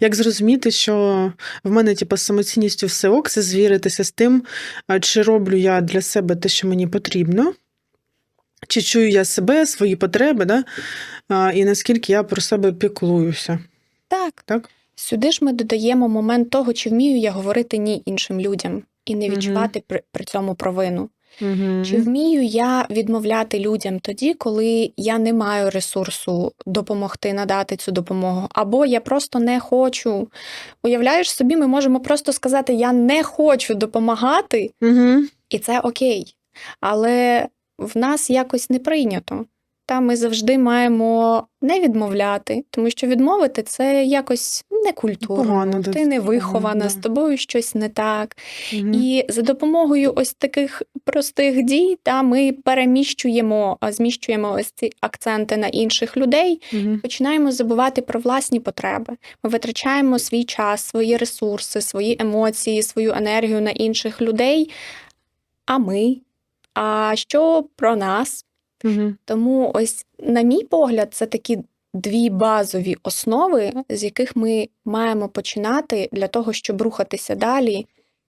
Як зрозуміти, що в мене, типу, з самоцінністю все ок, це звіритися з тим, чи роблю я для себе те, що мені потрібно, чи чую я себе, свої потреби, да? і наскільки я про себе піклуюся. Так, Так? сюди ж ми додаємо момент того, чи вмію я говорити ні іншим людям і не відчувати при, при цьому провину. Угу. Чи вмію я відмовляти людям тоді, коли я не маю ресурсу допомогти надати цю допомогу, або я просто не хочу. Уявляєш собі, ми можемо просто сказати: Я не хочу допомагати, Угу. і це окей. Але в нас якось не прийнято. Та ми завжди маємо не відмовляти, тому що відмовити це якось некультурно, Погано, да, ти не вихована, да. з тобою щось не так. Угу. І за допомогою ось таких простих дій, та ми переміщуємо, зміщуємо ось ці акценти на інших людей, Угу. починаємо забувати про власні потреби. Ми витрачаємо свій час, свої ресурси, свої емоції, свою енергію на інших людей. А ми? А що про нас? Угу. Тому, ось, на мій погляд, це такі дві базові основи, з яких ми маємо починати для того, щоб рухатися далі